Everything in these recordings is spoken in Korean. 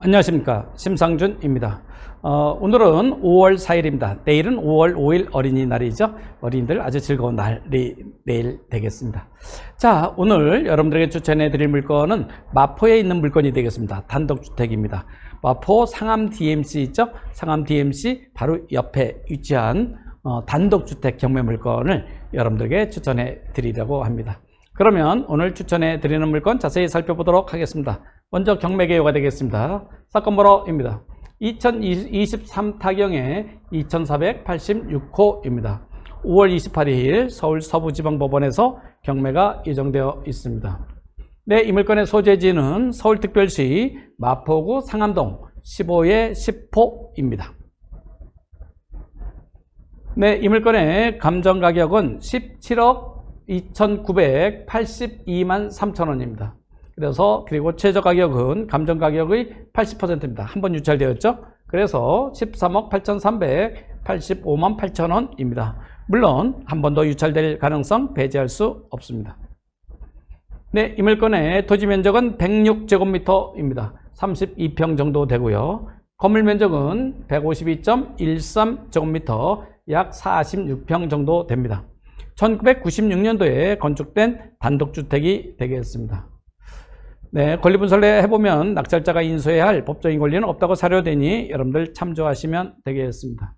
안녕하십니까 심상준입니다. 어, 오늘은 5월 4일입니다. 내일은 5월 5일 어린이날이죠. 어린이들 아주 즐거운 날이 내일 되겠습니다. 자 오늘 여러분들에게 추천해 드릴 물건은 마포에 있는 물건이 되겠습니다. 단독주택입니다. 마포 상암 DMC 있죠? 상암 DMC 바로 옆에 위치한 어, 단독주택 경매 물건을 여러분들에게 추천해 드리려고 합니다. 그러면 오늘 추천해 드리는 물건 자세히 살펴보도록 하겠습니다. 먼저 경매 개요가 되겠습니다. 사건 번호입니다. 2023 타경의 2486호입니다. 5월 28일 서울 서부지방법원에서 경매가 예정되어 있습니다. 네, 이 물건의 소재지는 서울특별시 마포구 상암동 15의 10호입니다. 네, 이 물건의 감정 가격은 17억 2,982만 3천 원입니다. 그래서 그리고 최저 가격은 감정 가격의 80%입니다. 한 번 유찰되었죠? 그래서 13억 8,385만 8천 원입니다. 물론 한 번 더 유찰될 가능성 배제할 수 없습니다. 네, 이 물건의 토지 면적은 106제곱미터입니다. 32평 정도 되고요. 건물 면적은 152.13제곱미터, 약 46평 정도 됩니다. 1996년도에 건축된 단독주택이 되겠습니다. 네, 권리분설에 해보면 낙찰자가 인수해야 할 법적인 권리는 없다고 사료되니 여러분들 참조하시면 되겠습니다.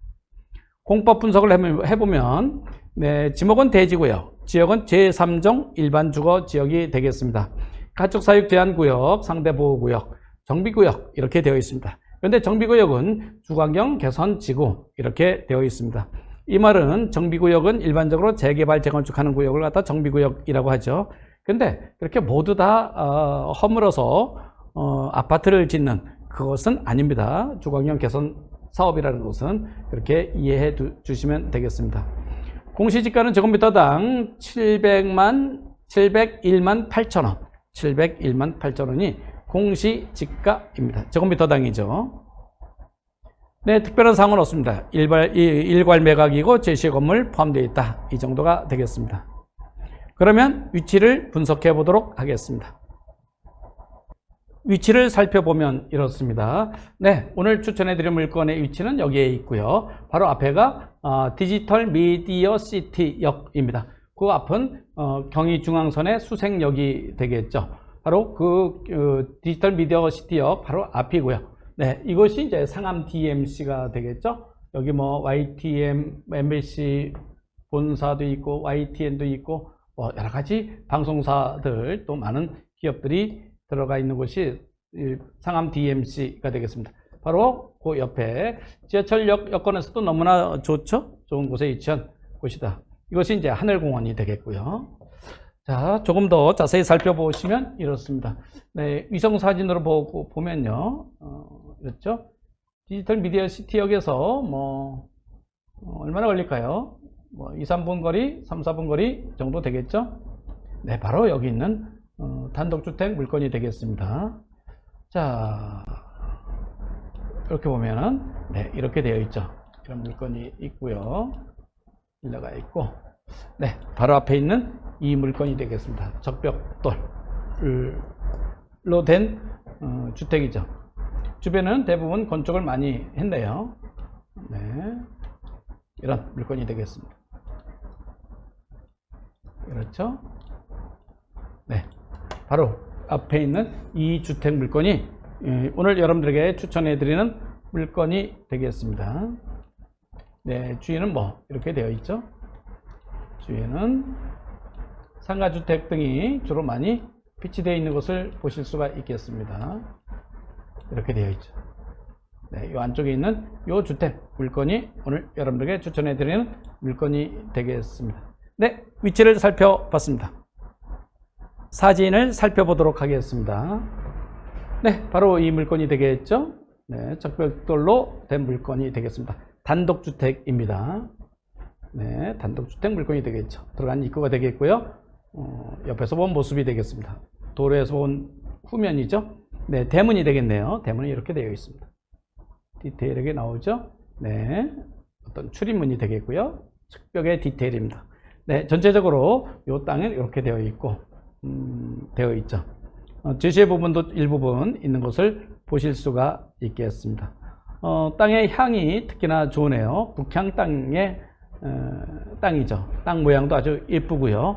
공법 분석을 해보면 네, 지목은 대지구역, 지역은 제3종 일반 주거 지역이 되겠습니다. 가축 사육 제한 구역, 상대 보호 구역, 정비 구역 이렇게 되어 있습니다. 그런데 정비 구역은 주관경 개선 지구 이렇게 되어 있습니다. 이 말은 정비 구역은 일반적으로 재개발 재건축하는 구역을 갖다 정비 구역이라고 하죠. 근데 그렇게 모두 다 어, 허물어서 어, 아파트를 짓는 그것은 아닙니다. 주거경 개선 사업이라는 것은 그렇게 이해해 두, 주시면 되겠습니다. 공시지가는 제곱미터당 700만 701만 8천 원, 701만 8천 원이 공시지가입니다. 제곱미터당이죠. 네, 특별한 사항은 없습니다. 일괄, 일괄 매각이고 제시 건물 포함되어 있다. 이 정도가 되겠습니다. 그러면 위치를 분석해 보도록 하겠습니다. 위치를 살펴보면 이렇습니다. 네, 오늘 추천해 드린 물건의 위치는 여기에 있고요. 바로 앞에가 어, 디지털 미디어 시티역입니다. 그 앞은 어, 경의중앙선의 수색역이 되겠죠. 바로 그 어, 디지털 미디어 시티역 바로 앞이고요. 네, 이것이 이제 상암 DMC가 되겠죠. 여기 뭐 YTM, MBC 본사도 있고 YTN도 있고 뭐 여러 가지 방송사들 또 많은 기업들이 들어가 있는 곳이 상암 DMC가 되겠습니다. 바로 그 옆에 지하철역 여건에서도 너무나 좋죠? 좋은 곳에 위치한 곳이다. 이것이 이제 하늘공원이 되겠고요. 자, 조금 더 자세히 살펴보시면 이렇습니다. 네, 위성 사진으로 보고 보면요. 어, 이렇죠? 디지털 미디어 시티역에서 뭐 어, 얼마나 걸릴까요? 뭐 2, 3분 거리, 3, 4분 거리 정도 되겠죠? 네, 바로 여기 있는 어, 단독주택 물건이 되겠습니다. 자, 이렇게 보면은 네, 이렇게 되어 있죠. 이런 물건이 있고요. 빌라가 있고 네, 바로 앞에 있는 이 물건이 되겠습니다. 적벽돌로 된 어, 주택이죠. 주변은 대부분 건축을 많이 했네요. 네, 이런 물건이 되겠습니다. 그렇죠? 네. 바로 앞에 있는 이 주택 물건이 예, 오늘 여러분들에게 추천해 드리는 물건이 되겠습니다. 네, 주위는 뭐 이렇게 되어 있죠. 주위에는 상가 주택 등이 주로 많이 비치되어 있는 것을 보실 수가 있겠습니다. 이렇게 되어 있죠. 네, 이 안쪽에 있는 이 주택 물건이 오늘 여러분들에게 추천해 드리는 물건이 되겠습니다. 네, 위치를 살펴봤습니다. 사진을 살펴보도록 하겠습니다. 네, 바로 이 물건이 되겠죠? 네, 적벽돌로 된 물건이 되겠습니다. 단독주택입니다. 네, 단독주택 물건이 되겠죠. 들어간 입구가 되겠고요. 어, 옆에서 본 모습이 되겠습니다. 도로에서 본 후면이죠. 네, 대문이 되겠네요. 대문이 이렇게 되어 있습니다. 디테일하게 나오죠. 네, 어떤 출입문이 되겠고요. 측벽의 디테일입니다. 네, 전체적으로 이 땅은 이렇게 되어 있고 음, 되어 있죠. 어, 제시의 부분도 일부분 있는 것을 보실 수가 있겠습니다. 어, 땅의 향이 특히나 좋으네요. 북향 땅의 어, 땅이죠. 땅 모양도 아주 예쁘고요.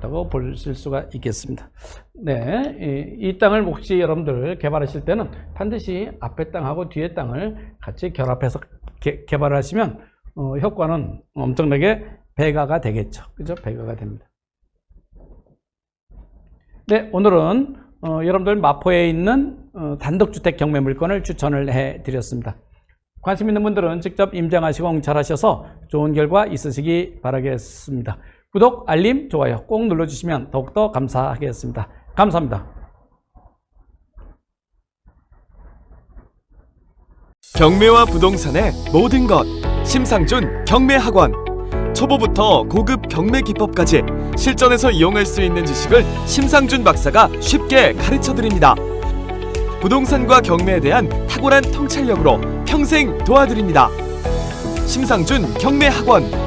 라고 보실 수가 있겠습니다. 네, 이, 이 땅을 혹시 여러분들 개발하실 때는 반드시 앞에 땅하고 뒤에 땅을 같이 결합해서 개, 개발을 하시면 어, 효과는 엄청나게 배가가 되겠죠. 그죠? 배가가 됩니다. 네, 오늘은 어, 여러분들 마포에 있는 어, 단독주택 경매 물건을 추천을 해 드렸습니다. 관심 있는 분들은 직접 임장하시고 응찰하셔서 좋은 결과 있으시기 바라겠습니다. 구독, 알림, 좋아요 꼭 눌러주시면 더욱더 감사하겠습니다. 감사합니다. 경매와 부동산의 모든 것 심상준 경매학원 초보부터 고급 경매 기법까지 실전에서 이용할 수 있는 지식을 심상준 박사가 쉽게 가르쳐 드립니다. 부동산과 경매에 대한 탁월한 통찰력으로 평생 도와드립니다. 심상준 경매 학원